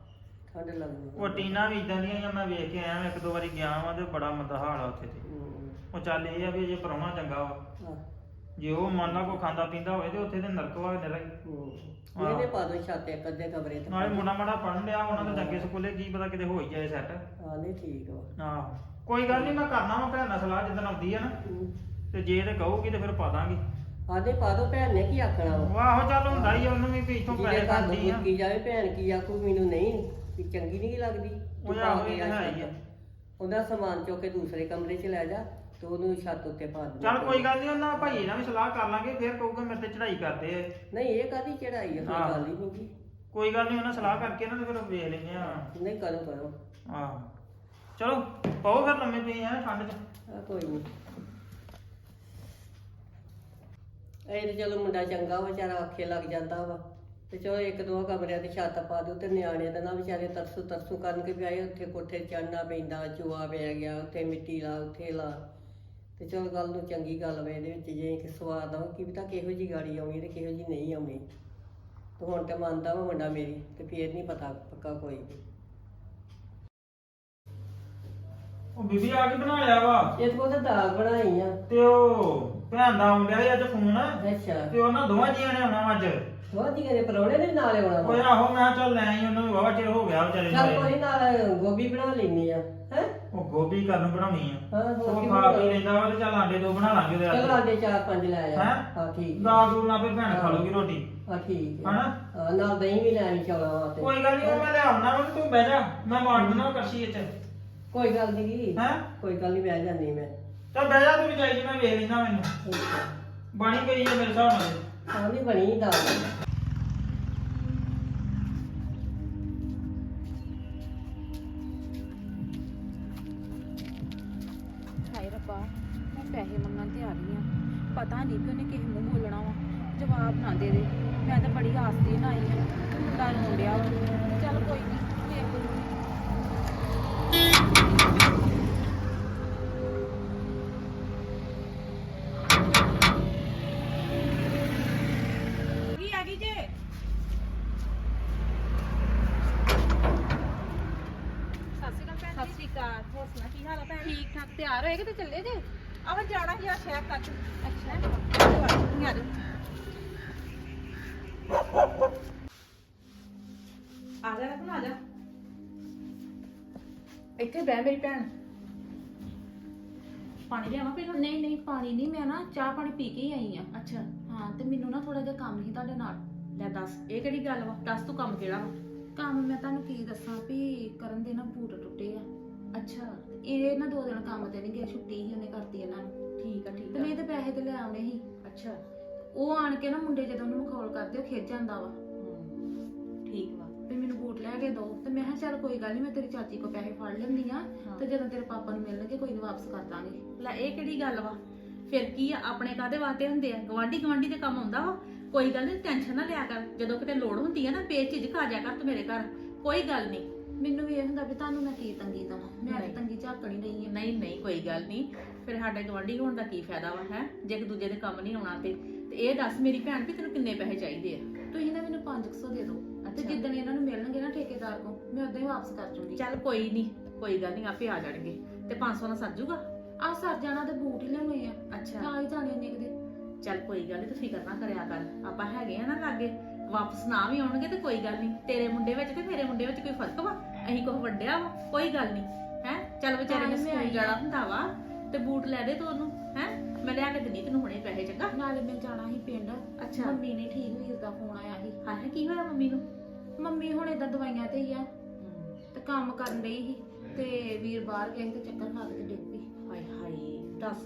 ਠੰਡ ਲੱਗਦੀ ਉਹ ਟੀਨਾ ਵੀ ਇਦਾਂ ਦੀਆਂ ਹੀ ਆ, ਮੈਂ ਵੇਖ ਕੇ ਆਇਆ ਮੈਂ ਇੱਕ ਦੋ ਵਾਰੀ ਗਿਆ ਵਾਂ ਤੇ ਬੜਾ ਮੰਦਾ ਹਾਲ ਆ ਉੱਥੇ ਤੇ। ਹੂੰ। ਉਹ ਚੱਲ ਇਹ ਆ ਵੀ ਜੇ ਪਰਉਣਾ ਚੰਗਾ ਵਾ। ਆਹ, ਜੇ ਉਹ ਮੰਨ ਲਾ ਕੋ ਖਾਂਦਾ ਪੀਂਦਾ ਹੋਵੇ ਤੇ ਉੱਥੇ ਤੇ ਨਰਕ ਵਾ ਨਿਰਾ ਹੀ ਹੂੰ। ਇਹਨੇ ਪਾ ਦੋ ਛਾਤੇ ਅੱਧੇ ਕਮਰੇ ਤੇ। ਨਾਲੇ ਮੁੰਡਾ ਮਾੜਾ ਪੜਨ ਲਿਆ ਉਹਨਾਂ ਦੇ ਚੰਗੇ ਸਕੂਲੇ ਕੀ ਪਤਾ ਕਿਤੇ ਹੋ ਹੀ ਜਾਏ ਸੈੱਟ ਹਾਂ ਨਹੀਂ ਠੀਕ ਵਾ। ਆਹੋ ਕੋਈ ਗੱਲ ਨਹੀਂ ਮੈਂ ਕਰਨਾ ਵਾ ਭੈਣ ਨਾਲ ਸਲਾਹ ਜਿੱਦਣ ਆਉਂਦੀ ਆ ਨਾ। ਤੇ ਜੇ ਤੇ ਕਹੂਗੀ ਤੇ ਫਿਰ ਪਾ ਦਾਂਗੇ। ਆਦੇ ਪਾ ਦੋ ਭੈਣ ਨੇ ਕੀ ਆਖਣਾ ਵਾ। ਉਹ ਆਹੋ ਚੱਲ ਹੁੰਦਾ ਹੀ ਆ, ਉਹਨੂੰ ਵੀ ਜਿਹਦੇ ਪੈਸੇ ਘਰ ਨੂੰ ਖਾਂਦੀ ਆ। ਮੁੱਕੀ ਜਾਵੇ ਭੈਣ ਕੀ ਆਖੂ ਮੈਨੂੰ ਨਹੀਂ ਵੀ ਚੰਗੀ ਨਹੀਂ ਲੱਗਦੀ। ਤੂੰ ਉਹ ਪਾ ਆਹੋ ਕੇ ਇਹ ਤਾਂ ਆ ਹੈ ਹੀ ਆ। ਉਹਦਾ ਸਮਾਨ ਚੁੱਕ ਕੇ ਦੂਸਰੇ ਕਮਰੇ 'ਚ ਲੈ ਜਾ। ਤੇ ਉਹਨੂੰ ਛੱਤ ਉੱਤੇ ਪਾ ਦੇ ਚੱਲ ਕੋਈ ਗੱਲ ਨਹੀਂ ਉਹਨਾਂ ਭਾਈ ਨਾਲ ਵੀ ਸਲਾਹ ਕਰ ਲਾਂਗੇ ਫਿਰ ਕਹੂਗਾ ਮੇਰੇ ਤੇ ਚੜਾਈ ਕਰਦੇ ਆ। ਨਹੀਂ ਇਹ ਕਾਦੀ ਚੜਾਈ ਆ ਕੋਈ ਹਾਂ। ਗੱਲ ਹੀ ਨਹੀਂ ਗੀ ਕੋਈ ਗੱਲ ਨਹੀਂ ਉਹਨਾਂ ਸਲਾਹ ਕਰਕੇ ਨਾ ਤੇ ਫਿਰ ਵੇਖ ਲੈਂਦੇ ਆ। ਨਹੀਂ ਕਰੋ ਕਰੋ। ਆਹੋ। ਚਲੋ ਪਾਓ ਫਿਰ ਲੰਮੇ ਪਏ ਆ ਠੰਡ 'ਚ। ਆ ਕੋਈ ਨਹੀਂ ਇਹ ਤੇ ਚਲੋ ਮੁੰਡਾ ਚੰਗਾ ਵਾ ਵਿਚਾਰਾ ਆਖੇ ਲੱਗ ਜਾਂਦਾ ਵਾ। ਤੇ ਚਲੋ ਇੱਕ ਦੋ ਕਮਰਿਆਂ ਦੀ ਛੱਤ ਪਾ ਦਿਓ ਤੇ ਨਿਆਣੇ ਦਾ ਨਾ ਵਿਚਾਰੇ ਤਰਸੂ ਤਰਸੂ ਕਰਨ ਕੇ ਵੀ ਆਏ ਉੱਥੇ ਕੋਠੇ ਚੜਨਾ ਪੈਂਦਾ ਚੂਆ ਪੈ ਗਿਆ ਉੱਥੇ ਮਿੱਟੀ ਲਾ ਉੱਥੇ ਲਾ। ਤੇ ਚਲੋ ਗੱਲ ਨੂੰ ਚੰਗੀ ਗੱਲ ਵੇ ਇਹਦੇ ਵਿੱਚ ਜੇ ਕਿ ਸਵਾਦ ਆ ਕੀ ਪਤਾ ਕਿਹੋ ਜੀ ਗਾੜੀ ਆਉਣੀ ਤੇ ਕਿਹੋ ਜੀ ਨਹੀਂ ਆਉਣੀ। ਤੇ ਹੁਣ ਤੇ ਮੰਨਦਾ ਵਾ ਮੁੰਡਾ ਮੇਰੀ ਤੇ ਫੇਰ ਨਹੀਂ ਪਤਾ ਪੱਕਾ ਕੋਈ ਵੀ। ਉਹ ਬੀਬੀ ਆ ਕੇ ਬਣਾ ਲਿਆ ਵਾ। ਇਹ ਤੋਂ ਤਾਂ ਦਾਲ ਬਣਾਈ ਆ। ਤੇ ਉਹ ਭੈਣ ਦਾ ਆਉਂਦਿਆ ਸੀ ਅੱਜ ਫੋਨ। ਅੱਛਾ। ਤੇ ਉਹਨਾਂ ਦੋਵਾਂ ਜੀਆਂ ਨੇ ਆਉਣਾ ਅੱਜ। ਬਹੁਤ ਜੀ ਨੇ ਪਰੌਣੇ ਨੇ ਵੀ ਨਾਲ ਆਉਣਾ ਵਾ। ਓਏ ਆਹੋ ਮੈਂ ਚੱਲ ਲੈ ਆਈ ਉਹਨਾਂ ਨੂੰ ਵਾਵਾ ਚਿਰ ਹੋ ਗਿਆ ਵਿਚਾਰੇ ਚੱਲ ਕੋਈ ਨਾਲ ਗੋਭੀ ਬਣਾ ਲੈਣੀ ਆ ਹੈ? ਉਹ ਗੋਭੀ ਕਰਨ ਬਣਾਉਣੀ ਆ। ਹਾਂ ਹੋਰ ਉਹ ਖਾ ਪੀ ਲੈਂਦਾ ਵਾ ਤੇ ਚੱਲ ਆਂਡੇ ਦੋ ਬਣਾ ਲਾਂਗੇ ਉਹਦੇ ਚਲ ਆਂਡੇ ਚਾਰ ਪੰਜ ਲੈ ਆ ਹੈਂ? ਹਾਂ ਠੀਕ ਦਾਲ ਦੂਲ ਨਾਲ ਫਿਰ ਭੈਣ ਖਾ ਲੂਗੀ ਰੋਟੀ। ਹਾਂ ਠੀਕ ਹੈ ਹਨਾ? ਹਾਂ ਨਾਲ ਦਹੀਂ ਵੀ ਲੈਣੀ ਚੌਲਾਂ ਵਾਸਤੇ। ਕੋਈ ਗੱਲ ਨਹੀਂ ਮੈਂ ਲਿਆਉਣਾ ਵਾ ਤੇ ਤੂੰ ਬਹਿ ਜਾ। ਮੈਂ ਮਾਰ ਦਿੰਦਾ ਕਰਸ਼ੀ ਇੱਥੇ ਕੋਈ ਗੱਲ ਨਹੀਂ ਹੈਂ? ਕੋਈ ਗੱਲ ਨਹੀਂ ਬਹਿ ਜਾਂਦੀ ਮੈਂ। ਚੱਲ ਬਹਿ ਜਾ ਤੂੰ ਜਾਈ ਮੈਂ ਵੇਖ ਲੈਂਦਾ ਮੈਨੂੰ। ਅੱਛਾ। ਬਣੀ ਗਈ ਹੈ ਮੇਰੇ ਹਿਸਾਬ ਨਾਲ। ਹਾਂ ਨਹੀਂ ਬਣੀ ਦਾਲ। ਪੈਸੇ ਮੰਗਣ ਤੇ ਆ ਗਈ ਆ। ਪਤਾ ਨਹੀਂ ਕਿ ਉਹਨੇ ਕਿਸੇ ਨੂੰ ਬੋਲਣਾ ਵਾ। ਜਵਾਬ ਨਾ ਦੇ ਦੇ। ਮੈਂ ਤਾਂ ਬੜੀ ਆਸ ਦੇ ਨਾਲ ਆਈ ਆ। ਮੁੰਡਾ ਰੋੜਿਆ ਵਾ। ਚੱਲ ਕੋਈ ਨਹੀਂ ਦੇਖ ਲੂੰਗੀ ਸਤਿ ਸ਼੍ਰੀ ਅਕਾਲ ਭੈਣ ਸਤਿ ਸ਼੍ਰੀ ਅਕਾਲ। ਹੋਰ ਸੁਣਾ ਕੀ ਹਾਲ ਆ ਭੈਣ? ਠੀਕ ਠਾਕ ਤਿਆਰ ਹੋਏ ਕਿ ਤੇ ਚੱਲੇ ਜੇ? ਆਹ ਜਾਣਾ ਹੀ ਆ ਸ਼ਹਿਰ ਤੱਕ। ਅੱਛਾ। ਆ ਜਾ ਆ ਜਾ ਰਤਨ ਆ ਜਾ। ਇੱਥੇ ਬਹਿ ਮੇਰੀ ਭੈਣ। ਪਾਣੀ ਲਿਆਵਾਂ ਪਹਿਲਾਂ? ਨਹੀਂ ਨਹੀਂ ਪਾਣੀ ਨਹੀਂ ਮੈਂ ਨਾ ਚਾਹ ਪਾਣੀ ਪੀ ਕੇ ਹੀ ਆਈ ਆ ਅੱਛਾ। ਹਾਂ ਤੇ ਮੈਨੂੰ ਨਾ ਥੋੜਾ ਜਿਹਾ ਕੰਮ ਸੀ ਤੁਹਾਡੇ ਨਾਲ। ਲੈ ਦੱਸ ਇਹ ਕਿਹੜੀ ਗੱਲ ਵਾ? ਦੱਸ ਤੂੰ ਕੰਮ ਕਿਹੜਾ ਵਾ? ਕੰਮ ਮੈਂ ਤੁਹਾਨੂੰ ਕੀ ਦੱਸਾਂ ਵੀ ਕਰਨ ਦੇ ਨਾ ਬੂਟ ਟੁੱਟੇ ਆ। ਅੱਛਾ ਤੇ ਇਹ ਨਾ ਦੋ ਦਿਨ ਕੰਮ ਤੇ ਨਹੀਂ ਗਿਆ ਛੁੱਟੀ ਸੀ ਉਹਨੇ ਕਰਤੀ ਇਹਨਾਂ ਨੂੰ। ਠੀਕ ਆ ਠੀਕ ਤੇ ਨਹੀਂ ਤੇ ਪੈਸੇ ਤੇ ਲੈ ਆਉਣੇ ਸੀ। ਅੱਛਾ। ਉਹ ਆਣ ਕੇ ਨਾ ਮੁੰਡੇ ਜਦੋਂ ਉਹਨੂੰ ਮਖੌਲ ਕਰਦੇ ਉਹ ਖਿੱਚ ਜਾਂਦਾ ਵਾ। ਹਮ, ਠੀਕ ਵਾ। ਵੀ ਮੈਨੂੰ ਬੂਟ ਲੈ ਕੇ ਦੋ। ਤੇ ਮੈਂ ਕਿਹਾ ਚੱਲ ਕੋਈ ਗੱਲ ਨਹੀਂ ਮੈਂ ਤੇਰੀ ਚਾਚੀ ਕੋ ਪੈਸੇ ਫੜ ਲੈਂਦੀ ਆ। ਹਾਂ। ਤੇ ਜਦੋਂ ਤੇਰੇ ਪਾਪਾ ਨੂੰ ਮਿਲਣਗੇ ਕੋਈ ਨਹੀਂ ਵਾਪਸ ਕਰ ਦਾਂਗੇ। ਲੈ ਇਹ ਕਿਹੜੀ ਗੱਲ ਵਾ? ਫਿਰ ਕੀ ਆ ਆਪਣੇ ਕਾਦੇ ਵਾਸਤੇ ਹੁੰਦੇ ਆ? ਗਵਾਂਢੀ ਗਵਾਂਢੀ ਦੇ ਕੰਮ ਆਉਂਦਾ ਵਾ। ਕੋਈ ਗੱਲ ਨਹੀਂ ਟੈਨਸ਼ਨ ਨਾ ਲਿਆ ਕਰ। ਜਦੋਂ ਕਿਤੇ ਲੋੜ ਹੁੰਦੀ ਆ ਨਾ ਬੇਝਿਜਕ ਆ ਜਾ ਕਰ ਤੂੰ ਮੇਰੇ ਘਰ। ਕੋਈ ਗੱਲ ਨਹੀਂ ਮੈਨੂੰ ਵੀ ਇਹ ਹੁੰਦਾ ਵੀ ਤੁਹਾਨੂੰ ਮੈਂ ਕੀ ਤੰਗੀ ਦਵਾਂ? ਮੈਂ ਤਾਂ ਨਹੀਂ। ਤੰਗੀ ਝਾਕਣੀ ਨਹੀਂ ਆ ਨਹੀਂ ਨਹੀਂ ਕੋਈ ਗੱਲ ਨਹੀਂ। ਫਿਰ ਸਾਡੇ ਗਵਾਂਢੀ ਹੋਣ ਦਾ ਕੀ ਫਾਇਦਾ ਵਾ ਹੈ? ਜੇ ਇੱਕ ਦੂਜੇ ਦੇ ਕੰਮ ਨਹੀਂ ਆਉਣਾ ਤੇ ਤੇ ਇਹ ਦੱਸ ਮੇਰੀ ਭੈਣ ਵੀ ਤੈਨੂੰ ਕਿੰਨੇ ਪੈਸੇ ਚਾਹੀਦੇ ਆ? ਤੁਸੀਂ ਨਾ ਮੈਨੂੰ 500 ਦੇ ਦਿਓ। ਤੇ ਅੱਛਾ। ਜਿੱਦਣ ਇਹਨਾਂ ਨੂੰ ਮਿਲਣਗੇ ਨਾ ਠੇਕੇਦਾਰ ਕੋ ਮੈਂ ਉਦੋਂ ਹੀ ਵਾਪਸ ਕਰ ਜੂੰਗੀ। ਚੱਲ ਕੋਈ ਨਹੀਂ ਕੋਈ ਗੱਲ ਨਹੀਂ ਆਪੇ ਆ ਜਾਣਗੇ। ਤੇ 500 ਨਾਲ ਸਰ ਜੂਗਾ? ਆ ਸਰ ਜਾਣਾ ਤੇ ਬੂਟ ਹੀ ਲਿਆਉਣੇ ਆ। ਅੱਛਾ। ਨਾਲ ਹੀ ਜਾਣੇ ਨੇ ਕਿਤੇ ਚੱਲ ਕੋਈ ਗੱਲ ਨਹੀਂ ਤੂੰ ਫਿਕਰ ਨਾ ਕਰਿਆ ਕਰ। ਆਪਾਂ ਹੈਗੇ ਆ ਨਾ ਲਾਗੇ। ਵਾਪਸ ਨਾ ਵੀ ਆਉਣਗੇ ਤੇ ਕੋਈ ਗੱਲ ਨਹੀਂ। ਤੇਰੇ ਮੁੰਡੇ ਵਿੱਚ ਤੇ ਮੇਰੇ ਮੁੰਡੇ ਵਿੱਚ ਕੋਈ ਫ਼ਰਕ ਵਾ? ਅਸੀਂ ਕੁਝ ਵੱਡਿਆ ਵਾ? ਕੋਈ ਗੱਲ ਨਹੀਂ। ਹੈ? ਚੱਲ ਵਿਚਾਰੇ ਨੇ ਸਕੂਲ ਜਾਣਾ। ਹੁੰਦਾ ਵਾ ਤੇ ਬੂਟ ਲੈ ਦੇ ਤੂੰ ਉਹਨੂੰ। ਹੈ? ਮੈਂ ਲਿਆ ਕੇ ਦਿੰਦੀ ਤੈਨੂੰ ਹੁਣੇ ਪੈਸੇ ਚੰਗਾ? ਨਾਲੇ ਮੈਂ ਜਾਣਾ ਸੀ ਪਿੰਡ। ਅੱਛਾ। ਮੰਮੀ ਨੇ ਠੀਕ ਵੀਰ ਦਾ ਫੋਨ ਆਇਆ ਸੀ। ਹਾਂ ਕੀ ਹੋਇਆ ਮੰਮੀ ਨੂੰ? ਮੰਮੀ ਹੁਣ ਏਦਾਂ ਦਵਾਈਆਂ ਤੇ ਹੀ ਆ। ਤੇ ਕੰਮ ਕਰਨ ਰਹੀ ਸੀ ਤੇ ਵੀਰ ਬਾਹਰ ਗਏ ਤੇ ਚੱਕਰ ਖਾ ਕੇ ਡਿੱਗ ਪਈ। ਹਾਏ ਹਾਏ ਦੱਸ।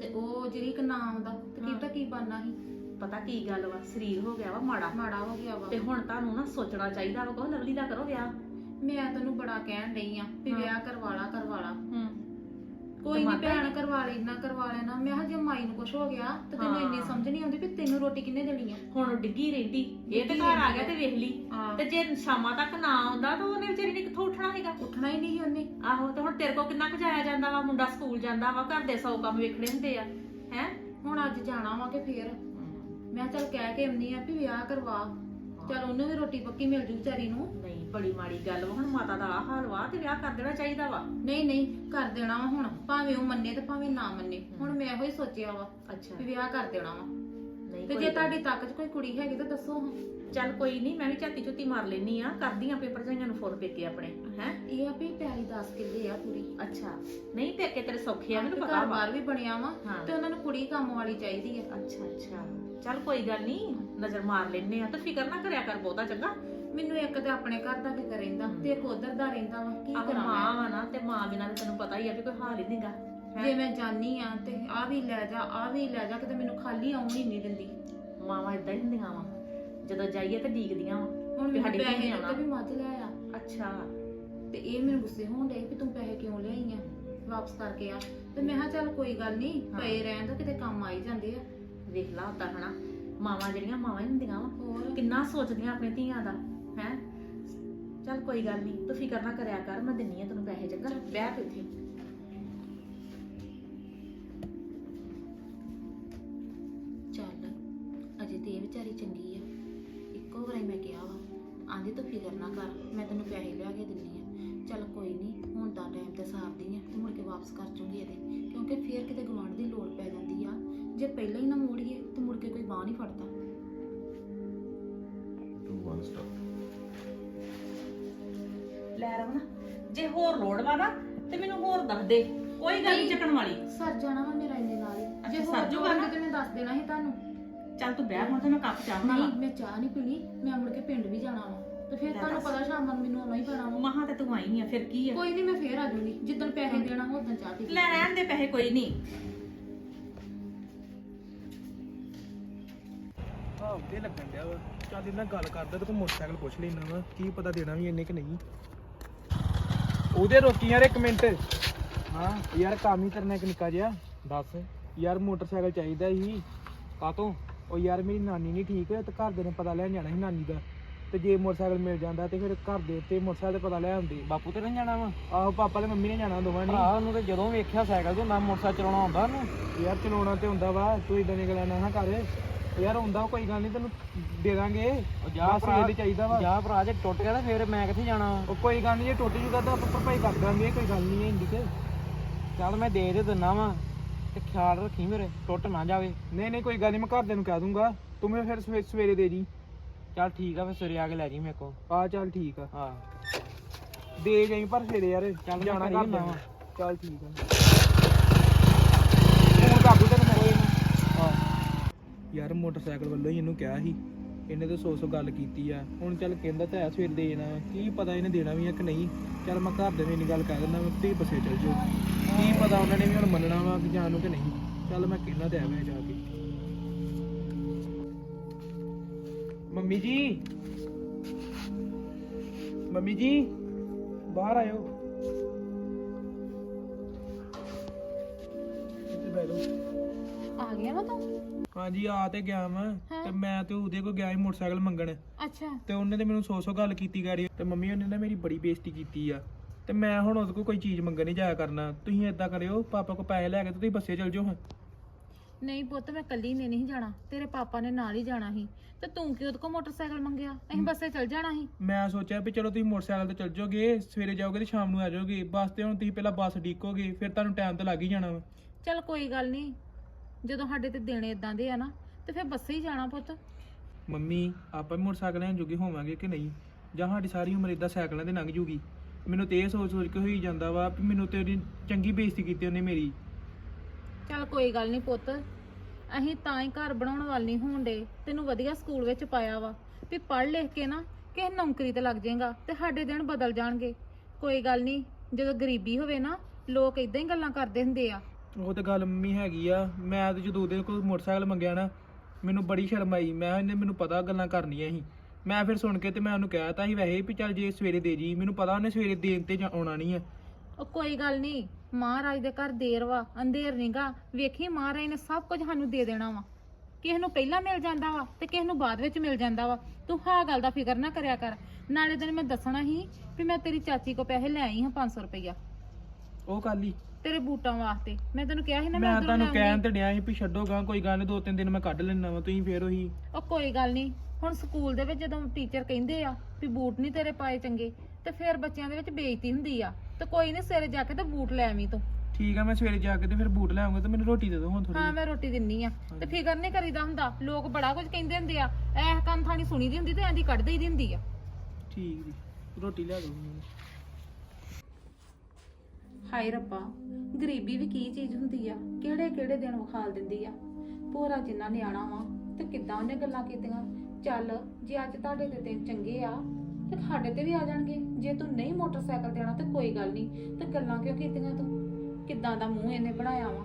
ਤੇ ਉਹ ਜਿਹੜੀ ਇੱਕ ਨਾਮ ਦਾ ਤੇ। ਕਿਤਾ ਕੀ ਬਣਨਾ ਸੀ? ਪਤਾ ਕੀ ਗੱਲ ਵਾ? ਸਰੀਰ ਹੋ ਗਿਆ ਵਾ ਮਾੜਾ। ਮਾੜਾ ਹੋ ਗਿਆ ਵਾ। ਤੇ ਹੁਣ ਤੁਹਾਨੂੰ ਨਾ ਸੋਚਣਾ ਚਾਹੀਦਾ ਵਾ ਕਹੋ ਲਵਲੀ ਦਾ ਕਰੋ ਵਿਆਹ। ਮੈਂ ਤੈਨੂੰ ਬੜਾ ਕਹਿਣ ਡਈ ਆ ਵੀ ਹਾਂ। ਵਿਆਹ ਕਰਵਾ ਲਾ ਕਰਵਾ ਲਾ। ਹੂੰ। ਕੋਈ ਨਹੀਂ ਭੈਣ ਕਰਵਾ ਲੈਣਾ ਕਰਵਾ ਲੈਣਾ। ਮੈਂ ਕਿਹਾ ਜੇ ਮਾਈ ਨੂੰ ਕੁਝ ਹੋ ਗਿਆ ਤੇ ਤੈਨੂੰ ਹਾਂ। ਇੰਨੀ ਸਮਝ ਨਹੀਂ ਆਉਂਦੀ ਵੀ ਤੈਨੂੰ ਰੋਟੀ ਕਿੰਨੇ ਦੇਣੀ ਆ? ਹੁਣ ਡਿੱਗੀ ਰਹਿੰਦੀ ਇਹ ਤੇ ਡਿੱਗੀ ਘਰ ਆ ਰਹਿੰਦੀ ਗਿਆ ਤੇ ਵੇਖ ਲਈ। ਹਾਂ। ਤੇ ਜੇ ਸ਼ਾਮਾਂ ਤੱਕ ਨਾ ਆਉਂਦਾ ਤਾਂ ਉਹਨੇ ਵਿਚਾਰੀ ਨੇ ਕਿੱਥੋਂ ਉੱਠਣਾ ਹੈਗਾ? ਉੱਠਣਾ ਹੀ ਨਹੀਂ ਸੀ ਉਹਨੇ। ਆਹੋ ਤੇ ਹੁਣ ਤੇਰੇ ਕੋ ਕਿੰਨਾ ਕੁ ਜਾਇਆ ਜਾਂਦਾ ਵਾ? ਮੁੰਡਾ ਸਕੂਲ ਜਾਂਦਾ ਵਾ ਘਰ ਦੇ ਸੌ ਕੰਮ ਵੇਖਣੇ ਹੁੰਦੇ ਆ। ਹੈ? ਹੁਣ ਅੱਜ ਜਾਣਾ ਵਾ ਕਿ ਫੇਰ? ਮੈਂ ਚੱਲ ਕਹਿ ਕੇ ਆਉਣੀ ਆ ਵੀ ਵਿਆਹ ਕਰਵਾ। ਚੱਲ ਉਹਨੂੰ ਵੀ ਰੋਟੀ ਪੱਕੀ ਮਿਲ ਜੂ ਵਿਚਾਰੀ ਨੂੰ। ਨਹੀਂ ਬੜੀ ਮਾੜੀ ਗੱਲ ਵਾ ਹੁਣ ਮਾਤਾ ਦਾ ਆਹ ਹਾਲ ਵਾ ਤੇ ਵਿਆਹ ਕਰ ਦੇਣਾ ਚਾਹੀਦਾ ਵਾ। ਨਹੀਂ ਨਹੀਂ ਕਰ ਦੇਣਾ ਵਾ ਹੁਣ ਭਾਵੇਂ ਉਹ ਮੰਨੇ ਤੇ ਭਾਵੇਂ ਨਾ ਮੰਨੇ। ਹੁਣ ਮੈਂ ਇਹੋ ਹੀ ਸੋਚਿਆ ਵਾ ਅੱਛਾ। ਵੀ ਵਿਆਹ ਕਰ ਦੇਣਾ ਵਾ। ਨਹੀਂ ਤੇ ਕੋਈ ਜੇ ਗੱਲ ਤੁਹਾਡੀ 'ਚ ਕੋਈ ਕੁੜੀ ਹੈਗੀ ਤਾਂ ਦੱਸੋ ਹਾਂ। ਚੱਲ ਕੋਈ ਨਹੀਂ ਮੈਂ ਵੀ ਝਾਤੀ ਝੁੱਤੀ ਮਾਰ ਲੈਣੀ ਆ ਕਰਦੀ ਆ ਪੇਪਰ ਜਾਈਆਂ ਨੂੰ ਫੋਨ ਪੇਕੇ ਆਪਣੇ ਹੈ? ਇਹ ਆ ਵੀ ਪਿਆਰੀ 10 ਕਿੱਲੇ ਆ ਪੂਰੀ। ਅੱਛਾ ਨਹੀਂ ਪੇਕੇ ਤੇਰੇ ਸੌਖੇ ਆ ਮੈਨੂੰ ਪਤਾ ਘਰ ਵਾ ਬਾਰ ਵੀ ਬਣਿਆ ਵਾ ਹਾਂ। ਤੇ ਉਹਨਾਂ ਨੂੰ ਕੁੜੀ ਕੰਮ ਵਾਲੀ ਚਾਹੀਦੀ ਆ। ਅੱਛਾ ਅੱਛਾ। ਚੱਲ ਕੋਈ ਗੱਲ ਨਹੀਂ ਨਜ਼ਰ ਮਾਰ ਲੈਨੇ ਆ। ਤੇ ਫਿਕਰ ਨਾ ਕਰਿਆ ਕਰ ਬਹੁਤਾ ਚੰਗਾ। ਮੈਨੂੰ ਇੱਕ ਤੇ ਆਪਣੇ ਘਰ ਦਾ ਫਿਕਰ ਰਹਿੰਦਾ ਤੇ ਇੱਕ ਉਧਰ ਦਾ ਰਹਿੰਦਾ ਵਾ। ਕੀ ਆਹ ਕਰਾਂ ਮਾਂ ਵਾ ਨਾ ਤੇ ਮਾਂ ਬਿਨਾਂ ਤਾਂ ਤੈਨੂੰ ਪਤਾ ਹੀ ਆ ਵੀ ਕੋਈ ਹਾਲ ਹੀ ਨਹੀਂਗਾ? ਜੇ ਮੈਂ ਜਾਨੀ ਆ ਤੇ ਆ ਵੀ ਲੈ ਜਾ ਆ ਵੀ ਲੈ ਜਾ ਕਿਤੇ ਮੈਨੂੰ ਖਾਲੀ ਆਉਣ ਹੀ ਨਹੀਂ ਦਿੰਦੀ। ਮਾਵਾਂ ਇਦਾਂ ਹੀ ਹੁੰਦੀਆਂ ਵਾ। ਜਦੋਂ ਜਾਈਏ ਤੇ ਡੀਕਦੀਆਂ ਵਾ ਹੁਣ ਮੈਨੂੰ ਪੈਸੇ ਘਰੇ ਦਿੱਤੇ ਆਉਣਾ। ਵੀ ਮੱਝ ਲੈ ਆ। ਅੱਛਾ। ਤੇ ਇਹ ਮੈਨੂੰ ਗੁੱਸੇ ਹੋਣ ਡਏ ਵੀ ਤੂੰ ਪੈਸੇ ਕਿਉਂ ਲਿਆਈ ਆ? ਵਾਪਸ ਕਰਕੇ ਆ। ਤੇ ਮੈਂ ਕਿਹਾ ਚੱਲ ਕੋਈ ਗੱਲ ਨਹੀਂ ਹਾਂ। ਪਏ ਰਹਿਣ ਤਾਂ ਕਿਤੇ ਕੰਮ ਆਈ ਜਾਂਦੇ ਆ। ਵੇਖ ਲਾ ਹੁੰਦਾ ਹਨਾ? ਮਾਵਾਂ ਜਿਹੜੀਆਂ ਮਾਵਾਂ ਹੀ ਹੁੰਦੀਆਂ ਵਾ। ਹੋਰ? ਕਿੰਨਾ ਸੋਚਦੀਆਂ ਆਪਣੇ ਧੀਆਂ ਦਾ ਹੈ? ਚੱਲ ਕੋਈ ਗੱਲ ਨਹੀਂ ਤੂੰ ਫਿਕਰ ਨਾ ਕਰਿਆ ਕਰ ਮੈਂ ਦਿੰਨੀ ਆ ਤੈਨੂੰ ਪੈਸੇ ਚੰਗਾ? ਬਹਿ ਤੇ ਇੱਥੇ। ਚੱਲ ਅਜੇ ਤੇ ਇਹ ਵਿਚਾਰੀ ਚੰਗੀ ਆ। ਇੱਕੋ ਵਾਰੀ ਮੈਂ ਕਿਹਾ ਵਾ ਆਂਦੀ ਤੂੰ ਫਿਕਰ ਨਾ ਕਰ ਮੈਂ ਤੈਨੂੰ ਪੈਸੇ ਲਿਆ ਕੇ ਦਿੰਨੀ ਆ ਚੱਲ ਕੋਈ ਨਹੀਂ ਹੁਣ ਤਾਂ ਟਾਈਮ ਤੇ ਸਾਰਦੀ ਆ ਤੇ ਮੁੜ ਕੇ ਵਾਪਸ ਕਰ ਚੂੰਗੀ ਇਹਦੇ ਕਿਉਂਕਿ ਫੇਰ ਕਿਤੇ ਗਵਾਂਢ ਦੀ ਲੋੜ ਪੈ ਜਾਂਦੀ ਆ। ਜੇ ਪਹਿਲਾਂ ਹੀ ਨਾ ਮੋੜੀਏ ਤੇ ਮੁੜ ਕੇ ਕੋਈ ਬਾਹ ਨਹੀਂ ਫੜਦਾ। ਸਟਾਪ ਲੈ ਰਵਣਾ ਜੇ ਹੋਰ ਲੋੜ ਵਾ ਨਾ ਤੇ ਮੈਨੂੰ ਹੋਰ ਦੱਸ ਦੇ। ਕੋਈ ਗੱਲ ਨਹੀਂ ਚੱਕਣ ਵਾਲੀ। ਸਰ ਜਾਣਾ ਵਾ ਮੇਰਾ ਇੰਨੇ ਨਾਲ ਹੀ। ਜੇ ਹੋਰ ਸਰ ਨਾ? ਲੋੜ ਤੇ ਮੈਂ ਦੱਸ ਦੇਣਾ ਸੀ ਤੁਹਾਨੂੰ। ਚੱਲ ਤੂੰ ਬਹਿ ਹੁਣ ਤੇ ਮੈਂ ਕੱਪ ਚਾਹ ਬਣਾ ਨਹੀਂ ਮੈਂ ਚਾਹ ਨਹੀਂ ਪੀਣੀ ਮੈਂ ਮੁੜ ਕੇ ਪਿੰਡ ਵੀ ਜਾਣਾ ਵਾ। ਤੇ ਫਿਰ ਤੁਹਾਨੂੰ। ਪਤਾ ਸ਼ਾਮ ਨੂੰ ਮੈਨੂੰ ਆਉਣਾ ਹੀ ਪੈਣਾ ਵਾ। ਮਹਾ ਤੇ ਤੂੰ ਆਈ ਆ ਫਿਰ ਕੀ ਆ? ਕੋਈ ਨਹੀਂ ਮੈਂ ਫੇਰ ਆ ਜਾਊਂਗੀ। ਜਿੱਦਣ ਪੈਸੇ ਦੇਣਾ ਉਦੋਂ ਚਾਹ ਪੀ ਲੈ ਰਹਿਣ ਦੇ ਪੈਸੇ ਕੋਈ ਨਹੀਂ ਆਹ ਉਹਦੇ ਲੱਗਣ ਡਿਆ ਵਾ। ਚੱਲ ਇਹਨਾਂ ਗੱਲ ਕਰਦਾ ਤੇ ਤੂੰ ਮੋਟਰਸਾਈਕਲ ਪੁੱਛ ਲੈਣਾ ਵਾ ਕੀ ਪਤਾ ਦੇਣਾ ਵੀ ਇੰਨੇ ਕਿ ਨਹੀਂ। ਉਹਦੇ ਰੋਕੀ ਯਾਰ ਇੱਕ ਮਿੰਟ। ਹਾਂ ਯਾਰ ਕੰਮ ਹੀ ਕਰਨਾ ਇੱਕ ਨਿੱਕਾ ਜਿਹਾ। ਦੱਸ। ਯਾਰ ਮੋਟਰਸਾਈਕਲ ਚਾਹੀਦਾ ਸੀ। ਕਾਤੋਂ ਉਹ ਯਾਰ ਮੇਰੀ ਨਾਨੀ ਨਹੀਂ ਠੀਕ ਤੇ ਘਰ ਦੇ ਨੇ ਪਤਾ ਲੈਣ ਜਾਣਾ ਸੀ ਨਾਨੀ ਦਾ। ਤੇ ਜੇ ਮੋਟਰਸਾਈਕਲ ਮਿਲ ਜਾਂਦਾ ਤੇ ਫਿਰ ਘਰ ਦੇ ਤੇ ਮੋਟਰਸਾਈਕਲ ਤੇ ਪਤਾ ਲੈ ਆਉਂਦੇ। ਬਾਪੂ ਤੇ ਨਹੀਂ ਜਾਣਾ ਵਾ? ਆਹੋ ਪਾਪਾ ਤੇ ਮੰਮੀ ਨੇ ਜਾਣਾ ਦੋਵਾਂ ਨੇ। ਭਰਾ ਉਹਨੂੰ ਤੇ ਜਦੋਂ ਵੇਖਿਆ ਸਾਈਕਲ ਤੇ ਨਾ ਮੋਟਰਸਾਈਕਲ ਚਲਾਉਣਾ ਆਉਂਦਾ ਉਹਨੂੰ। ਯਾਰ ਚਲਾਉਣਾ ਤੇ ਹੁੰਦਾ ਵਾ ਤੂੰ ਇਦਾਂ ਦੀਆਂ ਗੱਲਾਂ ਨਾ ਕਰ। ਯਾਰ ਹੁੰਦਾ ਕੋਈ ਗੱਲ ਨਹੀਂ ਤੈਨੂੰ ਦੇ ਦਾਂਗੇ। ਉਹ ਜਾ ਬਸ ਭਰਾ ਚਾਹੀਦਾ ਵਾ। ਜਾ ਭਰਾ ਜੇ ਟੁੱਟ ਗਿਆ ਤਾਂ ਫਿਰ ਮੈਂ ਕਿੱਥੇ ਜਾਣਾ? ਵਾ? ਉਹ ਕੋਈ ਗੱਲ ਨਹੀਂ ਜੇ ਟੁੱਟ ਜੂਗਾ ਤਾਂ ਆਪਾਂ ਭਰਪਾਈ ਕਰ ਦਾਂਗੇ ਕੋਈ ਗੱਲ ਨਹੀਂ ਹੈ ਇੰਦੀ ਤੇ ਚੱਲ ਮੈਂ ਦੇ ਦੇ ਦਿੰਨਾ ਵਾ ਤੇ ਖਿਆਲ ਰੱਖੀ ਮੇਰੇ ਟੁੱਟ ਨਾ ਜਾਵੇ। ਨਹੀਂ ਨਹੀਂ ਕੋਈ ਗੱਲ ਨਹੀਂ ਮੈਂ ਘਰਦਿਆਂ ਨੂੰ ਕਹਿ ਦੂੰਗਾ। ਤੂੰ ਮੈਨੂੰ ਫਿਰ ਸਵੇ- ਸਵੇਰੇ ਦੇ ਦੀ ਚੱਲ ਠੀਕ ਆ ਫਿਰ ਸਵੇਰੇ ਆ ਕੇ ਲੈ ਜੀ ਮੇਰੇ ਕੋ ਆ ਚੱਲ ਠੀਕ ਆ। ਹਾਂ। ਦੇ ਜਾਈ ਪਰ ਸਵੇਰੇ ਯਾਰ ਚੱਲ ਜਾਣਾ ਘਰੇ ਜਾਣਾ ਵਾਂ। ਚੱਲ ਠੀਕ ਆ। ਫੋਨ ਕਰ ਦੂ ਤੈਨੂੰ ਮੈਂ ਹਾਂ। ਯਾਰ ਮੋਟਰਸਾਈਕਲ ਵੱਲੋਂ ਹੀ ਇਹਨੂੰ ਕਿਹਾ ਸੀ। ਇਹਨੇ ਤਾਂ ਸੌ ਸੌ ਗੱਲ ਕੀਤੀ ਆ। ਹੁਣ ਚੱਲ ਕਹਿੰਦਾ ਤਾਂ ਹੈ ਸਵੇਰ ਦੇ ਜਾਣਾ। ਕੀ ਪਤਾ ਇਹਨੇ ਦੇਣਾ ਵੀ ਆ ਕਿ ਨਹੀਂ। ਚੱਲ ਮੈਂ ਘਰ ਦੇ ਨੂੰ ਇੰਨੀ ਗੱਲ ਕਹਿ ਦਿੰਦਾ ਮੈਂ ਤੇ ਬੱਸੇ ਚੱਲ ਜਾਓ। ਕੀ ਪਤਾ ਉਹਨਾਂ ਨੇ ਵੀ ਹੁਣ ਮੰਨਣਾ ਵਾ ਕਿ ਜਾਣ ਨੂੰ ਕਿ ਨਹੀਂ। ਚੱਲ ਮੈਂ ਕਹਿਣਾ ਤੇ ਐਵੇਂ ਜਾ ਕੇ। ਮੰਮੀ ਜੀ। ਮੰਮੀ ਜੀ ਬਾਹਰ ਆਇਓ। ਇੱਥੇ ਬਹਿ ਜਾਓ। ਆ ਗਿਆ ਵਾ ਤੂੰ? ਹਾਂਜੀ ਆ ਤੇ ਗਿਆ ਮੈਂ ਤੇ ਮੈਂ ਤੇ ਉਹਦੇ ਕੋਲ ਗਿਆ ਸੀ ਮੋਟਰਸਾਈਕਲ ਮੰਗਣ। ਅੱਛਾ। ਤੇ ਉਹਨੇ ਤੇ ਮੈਨੂੰ ਸੌ ਸੌ ਗੱਲ ਕੀਤੀ ਗਾੜੀ। ਤੇ ਮੰਮੀ ਉਹਨੇ ਨਾ ਮੇਰੀ ਬੜੀ ਬੇਇੱਜ਼ਤੀ ਕੀਤੀ ਆ। ਤੇ ਮੈਂ ਹੁਣ ਉਹਦੇ ਕੋਲ ਕੋਈ ਚੀਜ਼ ਮੰਗਣ ਨਹੀਂ ਜਾਇਆ ਕਰਨਾ। ਤੁਸੀਂ ਏਦਾਂ ਕਰਿਓ ਪਾਪਾ ਕੋਲ ਪੈਸੇ ਲੈ ਕੇ ਤੇ ਤੁਸੀਂ ਬੱਸੇ ਚਲ ਜਾਓ ਹਾਂ ਨਹੀਂ ਪੁੱਤ ਮੈਂ ਕੱਲੀ ਨੇ ਨਹੀਂ ਜਾਣਾ। ਤੇਰੇ ਪਾਪਾ ਨੇ ਨਾਲ ਹੀ ਜਾਣਾ ਸੀ। ਤੇ ਤੂੰ ਕਿਉਂ ਉਹਦੇ ਕੋਲ ਮੋਟਰਸਾਈਕਲ ਮੰਗਿਆ? ਅਸੀਂ ਬੱਸੇ ਚੱਲ ਜਾਣਾ ਸੀ। ਮੈਂ ਸੋਚਿਆ ਵੀ ਚਲੋ ਤੁਸੀਂ ਮੋਟਰਸਾਈਕਲ ਤੇ ਚੱਲ ਜਾਓਗੇ ਸਵੇਰੇ ਜਾਓਗੇ ਤੇ ਸ਼ਾਮ ਨੂੰ ਆ ਜਾਓਗੇ। ਬੱਸ ਤੇ ਹੁਣ ਤੁਸੀਂ ਪਹਿਲਾਂ ਬੱਸ ਡੀਕੋਗੇ ਫਿਰ ਤੁਹਾਨੂੰ ਟਾਈਮ ਤੇ ਲੱਗ ਹੀ ਜਾਣਾ ਵਾ। ਚੱਲ ਕੋਈ ਗੱਲ ਨਹੀਂ। ਜਦੋਂ ਸਾਡੇ ਤੇ ਦਿਨ ਇਦਾਂ ਦੇ ਆ ਨਾ ਤੇ ਫਿਰ ਬੱਸੇ ਹੀ ਜਾਣਾ ਪੁੱਤ। ਮੰਮੀ ਆਪਾਂ ਵੀ ਮੋਟਰਸਾਈਕਲਾਂ ਜੋਗੇ ਹੋਵਾਂਗੇ ਕਿ ਨਹੀਂ? ਜਾਂ ਸਾਡੀ ਸਾਰੀ ਉਮਰ ਇਦਾਂ ਸਾਈਕਲਾਂ ਤੇ ਲੰਘ ਜੂਗੀ? ਮੈਨੂੰ ਤੇ ਇਹ ਸੋਚ ਸੋਚ ਕੇ ਹੋਈ ਜਾਂਦਾ ਵਾ ਵੀ ਮੈਨੂੰ ਤੇ ਉਹਦੀ ਚੰਗੀ ਬੇਇੱਜ਼ਤੀ ਕੀਤੀ ਉਹਨੇ ਮੇਰੀ। ਚੱਲ ਕੋਈ ਗੱਲ ਨਹੀਂ ਪੁੱਤ। ਅਸੀਂ ਤਾਂ ਹੀ ਘਰ ਬਣਾਉਣ ਵਾਲ ਨਹੀਂ ਹੋਣਦੇ ਤੈਨੂੰ ਵਧੀਆ ਸਕੂਲ ਵਿੱਚ ਪਾਇਆ ਵਾ। ਵੀ ਪੜ੍ਹ ਲਿਖ ਕੇ ਨਾ ਕਿਸੇ ਨੌਕਰੀ ਤੇ ਲੱਗ ਜਾਏਗਾ ਤੇ ਸਾਡੇ ਦਿਨ ਬਦਲ ਜਾਣਗੇ। ਕੋਈ ਗੱਲ ਨਹੀਂ ਜਦੋਂ ਗਰੀਬੀ ਹੋਵੇ ਨਾ, ਲੋਕ ਇਦਾਂ ਹੀ ਗੱਲਾਂ ਕਰਦੇ ਹੁੰਦੇ ਆ। ਉਹ ਤੇ ਗੱਲ ਮੰਮੀ ਹੈਗੀ ਆ। ਮੈਂ ਤੇ ਜਦੋਂ ਉਹਦੇ ਕੋਲ ਮੋਟਰਸਾਈਕਲ ਮੰਗਿਆ ਨਾ, ਮੈਨੂੰ ਬੜੀ ਸ਼ਰਮ ਆਈ। ਮੈਂ ਇਹਨੇ ਮੈਨੂੰ ਪਤਾ ਗੱਲਾਂ ਕਰਨੀਆਂ ਸੀ। ਮੈਂ ਫਿਰ ਸੁਣ ਕੇ ਤੇ ਮੈਂ ਉਹਨੂੰ ਕਹਿ ਤਾ ਸੀ ਵੈਸੇ ਵੀ ਚੱਲ ਜੇ ਸਵੇਰੇ ਦੇ ਜੀ, ਮੈਨੂੰ ਪਤਾ ਉਹਨੇ ਸਵੇਰੇ ਦੇਣ ਤੇ ਜਾ- ਆਉਣਾ ਨਹੀਂ ਆ। ਉਹ ਕੋਈ ਗੱਲ ਨਹੀਂ ਮਹਾਰਾਜ ਦੇ ਘਰ ਦੇਰ ਵਾ ਅੰਧੇਰ ਨਹੀਂਗਾ ਵੇਖੀ ਮਹਾਰਾਜ ਨੇ ਸਭ ਕੁਝ ਸਾਨੂੰ ਦੇ ਦੇਣਾ ਵਾ। ਕਿਸੇ ਨੂੰ ਪਹਿਲਾਂ ਮਿਲ ਜਾਂਦਾ ਵਾ ਤੇ ਕਿਸੇ ਨੂੰ ਬਾਅਦ ਵਿੱਚ ਮਿਲ ਜਾਂਦਾ ਵਾ। ਤੂੰ ਹਾਂ ਗੱਲ ਦਾ ਫਿਕਰ ਨਾ ਕਰਿਆ ਕਰ। ਨਾਲੇ ਦਿਨ ਮੈਂ ਦੱਸਣਾ ਸੀ ਵੀ ਮੈਂ ਤੇਰੀ ਚਾਚੀ ਕੋ ਪੈਸੇ ਲੈ ਆਈ ਹਾਂ 500 ਰੁਪਈਆ। ਉਹ ਕੱਲ ਹੀ। ਤੇਰੇ ਬੂਟਾਂ ਵਾਸਤੇ। ਮੈਂ ਤੈਨੂੰ ਕਿਹਾ ਸੀ ਨਾ ਮੈਂ ਤੁਹਾਨੂੰ। ਕਹਿਣ ਤੇ ਡਿਆ ਸੀ ਵੀ ਛੱਡੋਗਾ ਕੋਈ ਗੱਲ ਨਹੀਂ ਦੋ ਤਿੰਨ ਦਿਨ ਮੈਂ ਕੱਢ ਲੈਣਾ ਵਾ ਤੁਸੀਂ ਫੇਰ ਉਹੀ। ਉਹ ਕੋਈ ਗੱਲ ਨਹੀਂ ਹੁਣ ਸਕੂਲ ਦੇ ਵਿੱਚ ਜਦੋਂ ਟੀਚਰ ਕਹਿੰਦੇ ਆ ਵੀ ਬੂਟ ਨਹੀਂ ਤੇਰੇ ਪਾਏ ਚੰਗੇ ਤੇ ਫਿਰ ਬੱਚਿਆਂ ਦੇ ਵਿੱਚ ਬੇਇੱਜ਼ਤੀ ਹੁੰਦੀ ਆ। ਤੇ ਕੋਈ ਨਹੀਂ ਸਵੇਰੇ ਜਾ ਕੇ ਤੇ ਬੂਟ ਲੈ ਆਵੀਂ ਤੂੰ। ਠੀਕ ਆ ਮੈਂ ਸਵੇਰੇ ਜਾ ਕੇ ਤੇ ਫਿਰ ਬੂਟ ਲੈ ਆਉਂਗਾ ਤੇ ਮੈਨੂੰ ਰੋਟੀ ਦੇ ਦਿਓ ਹੁਣ ਹਾਂ ਥੋੜੀ ਮੈਂ ਰੋਟੀ ਦਿੰਨੀ ਆ। ਤੇ ਫਿਕਰ ਨਹੀਂ ਕਰੀਦਾ ਹੁੰਦਾ ਲੋਕ ਬੜਾ ਕੁਝ ਕਹਿੰਦੇ ਹੁੰਦੇ ਆ ਐਹ ਕੰਨ ਥਾਣੀ ਸੁਣੀ ਦੀ ਹੁੰਦੀ ਤੇ ਐਂਦੀ ਕੱਢ ਦੇਈ ਦੀ ਹੁੰਦੀ ਆ। ਠੀਕ ਜੀ ਰੋਟੀ ਲਿਆ ਦਿਓ ਮੈਨੂੰ। ਹਾਏ ਰੱਬਾ ਗਰੀਬੀ ਵੀ ਕੀ ਚੀਜ਼ ਹੁੰਦੀ ਆ ਕਿਹੜੇ ਕਿਹੜੇ ਦਿਨ ਵਿਖਾਲ ਦਿੰਦੀ ਆ। ਪੂਰਾ ਜਿੰਨਾ ਨਿਆਣਾ ਵਾ ਤੇ ਕਿੱਦਾਂ ਉਹਨੇ ਗੱਲਾਂ ਕੀਤੀਆਂ। ਚੱਲ ਜੇ ਅੱਜ ਤੁਹਾਡੇ ਤੇ ਦਿਨ ਚੰਗੇ ਆ ਤੇ ਸਾਡੇ ਤੇ ਵੀ ਆ ਜਾਣਗੇ। ਜੇ ਤੂੰ ਨਹੀਂ ਮੋਟਰਸਾਈਕਲ ਦੇਣਾ ਤੇ ਕੋਈ ਗੱਲ ਨਹੀਂ। ਤੇ ਗੱਲਾਂ ਕਿਉਂ ਕੀਤੀਆਂ ਤੂੰ? ਕਿੱਦਾਂ ਦਾ ਮੂੰਹ ਇਹਨੇ ਬਣਾਇਆ ਵਾ?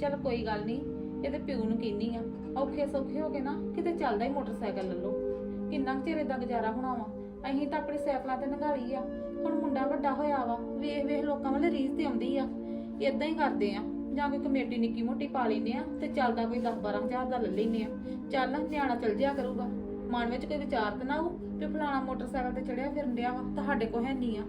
ਚੱਲ ਕੋਈ ਗੱਲ ਨਹੀਂ, ਇਹਦੇ ਪਿਓ ਨੂੰ ਕਹਿੰਦੀ ਆ। ਔਖੇ ਸੌਖੇ ਹੋ ਕੇ ਨਾ ਕਿਤੇ ਚੱਲਦਾ ਹੀ ਮੋਟਰਸਾਈਕਲ ਲੈ ਲਓ। ਕਿੰਨਾ ਕੁ ਚਿਰ ਏਦਾਂ ਗੁਜ਼ਾਰਾ ਹੋਣਾ ਵਾ? ਅਸੀਂ ਤਾਂ ਆਪਣੇ ਸਾਈਕਲਾਂ ਤੇ ਨਗਾਲੀ ਆ। ਹੁਣ ਮੁੰਡਾ ਵੱਡਾ ਹੋਇਆ ਵਾ, ਵੇਖ ਵੇਖ ਲੋਕਾਂ ਵੱਲ ਰੀਸ ਤੇ ਆਉਂਦੀ ਆ। ਇਦਾਂ ਹੀ ਕਰਦੇ ਆ। ਜਾਂ ਕੋਈ ਕਮੇਟੀ ਨਿੱਕੀ ਮੋਟੀ ਪਾ ਲੈਨੇ ਆ ਤੇ ਚੱਲਦਾ ਕੋਈ 10 12000 ਦਾ ਲੈ ਲੈਨੇ ਆ। ਚੱਲ ਨਿਆਣਾ ਚਲ ਜਿਆ ਕਰੂਗਾ। ਮਨ ਵਿੱਚ ਕੋਈ ਵਿਚਾਰ ਤਾਂ ਨਾ ਆਊ? ਵੀ ਫਲਾਣਾ ਮੋਟਰਸਾਈਕਲ ਤੇ ਚੜਿਆ ਫਿਰਨ ਡਿਆ ਵਾ ਤੁਹਾਡੇ ਕੋਲ ਹੈ ਨਹੀਂ ਆ।